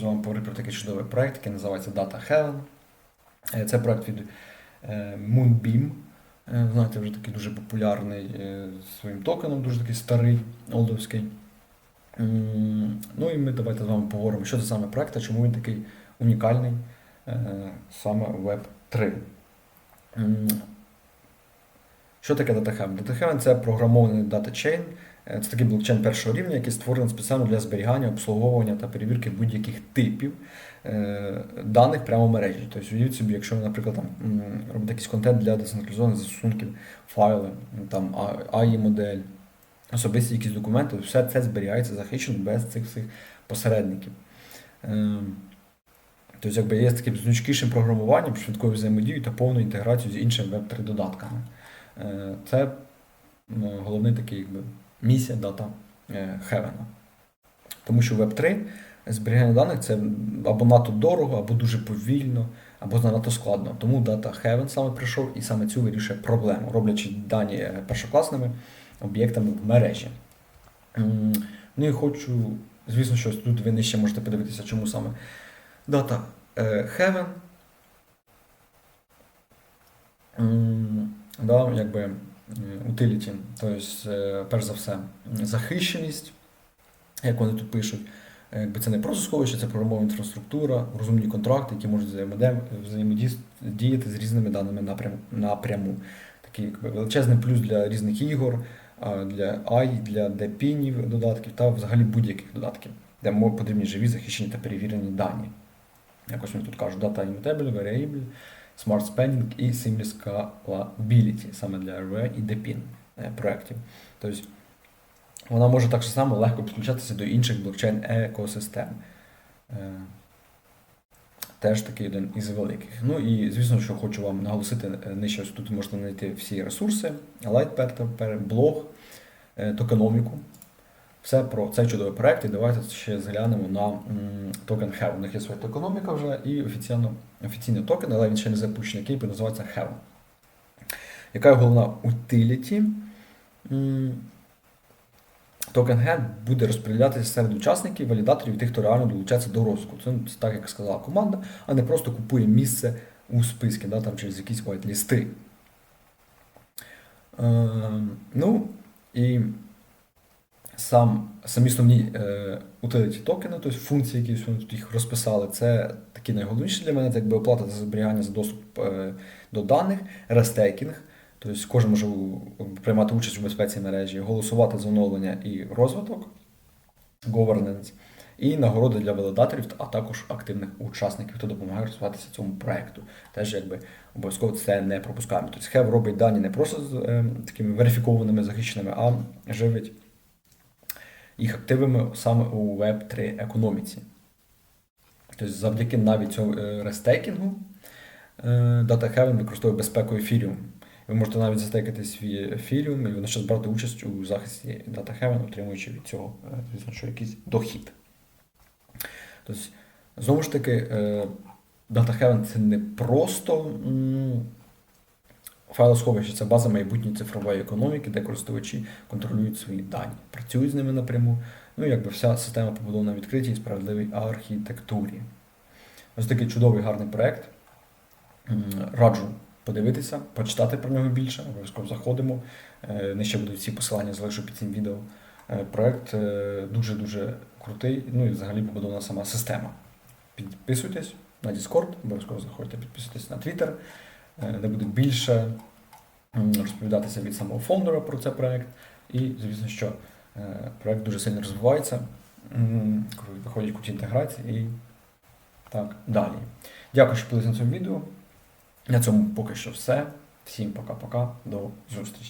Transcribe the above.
з вами поговорити про такий чудовий проект, який називається Data Heaven. Е, Це проект від е, Moonbeam. Е, Знаєте, вже такий дуже популярний своїм токеном, дуже такий старий, олдовський. Ну і ми давайте з вами поговоримо, що це саме проект, та чому він такий унікальний саме Web 3. Що таке DataHeaven? DataHeaven – це програмований датачейн. Е, Це такий блокчейн першого рівня, який створений спеціально для зберігання, обслуговування та перевірки будь-яких типів е, даних прямо в мережі. Тобто, уявіть собі, якщо ви, наприклад, там, робите якийсь контент для децентралізованих застосунків, файли, там AI модель, особисті якісь документи, все це зберігається захищено без цих всіх посередників. Ем, Тобто, якби є таким значкішим програмуванням, швидкою взаємодією та повною інтеграцією з іншими Web3 додатками. Е, Це головний такий якби, місія дата е, Heaven. Тому що Web3 зберігання даних це або надто дорого, або дуже повільно, або занадто складно. Тому Data Heaven саме прийшов і саме цю вирішує проблему, роблячи дані е, першокласними об'єктами в мережі. Ну і хочу, звісно, що тут ви нижче можете подивитися, чому саме е, Heaven. Да, якби е, utility, тобто, е, перш за все, захищеність, як вони тут пишуть. Якби це не просто сховище, це програмова інфраструктура, розумні контракти, які можуть взаємодіяти з різними даними напрям, напряму. Такий якби, величезний плюс для різних ігор, для AI, для депінів додатків та взагалі будь-яких додатків, де потрібні живі, захищені та перевірені дані. Якось вони тут кажуть, Data Immutable, Variable, Smart Spending і Seamless Scalability, саме для RWA і DePIN е, проєктів. Тобто вона може так само легко підключатися до інших блокчейн екосистем. Е, Теж такий один із великих. Ну і звісно, що хочу вам наголосити е, нижче, ось тут можете знайти всі ресурси, LightPair, блог, токеноміку. Все про цей чудовий проект. І давайте ще зглянемо на токен Heaven. У них є своя токеноміка вже і офіційно, офіційний токен, але він ще не запущений, який називається Heaven. Яка головна утиліті? Токен Head буде розподілятися серед учасників, валідаторів тих, хто реально долучається до розвитку. Це так, як сказала команда, а не просто купує місце у списку, да, там, через якісь white-лісти. Е, ну і сам, самі основні е, utility токени, тобто функції, які їх розписали, це такі найголовніші для мене, це якби оплата за зберігання за доступ е, до даних, рестейкінг. Тобто кожен може приймати участь у безпеці мережі, голосувати за оновлення і розвиток, governance, і нагороди для валідаторів, а також активних учасників, хто допомагає розвиватися цьому проекту. Теж якби обов'язково це не пропускаємо. Тобто Хев робить дані не просто з е, такими верифікованими, захищеними, а живить їх активами саме у Web3 економіці. Тобто завдяки навіть цьому е, рестейкінгу е, Data Heaven використовує безпеку ефіріум. Ви можете навіть застейкати свій ефіріум і водночас брати участь у захисті Data Heaven, отримуючи від цього, е, звісно, що якийсь дохід. Тобто, знову ж таки, Data Heaven це не просто файлосховище, це база майбутньої цифрової економіки, де користувачі контролюють свої дані, працюють з ними напряму. Ну, якби вся система побудована на відкритій і справедливій архітектурі. Ось такий чудовий гарний проект. М, Раджу подивитися, почитати про нього більше, обов'язково заходимо. Нижче будуть всі посилання, залишу під цим відео. Е, Проект е, дуже-дуже крутий, ну і взагалі побудована сама система. Підписуйтесь на Discord, обов'язково заходьте, підписуйтесь на Twitter, де буде більше розповідатися від самого фондера про цей проект. І, звісно, що е, проект дуже сильно розвивається, виходять куті інтеграції і так далі. Дякую, що були на цьому відео. На цьому поки що все. Всім пока-пока. До зустрічі.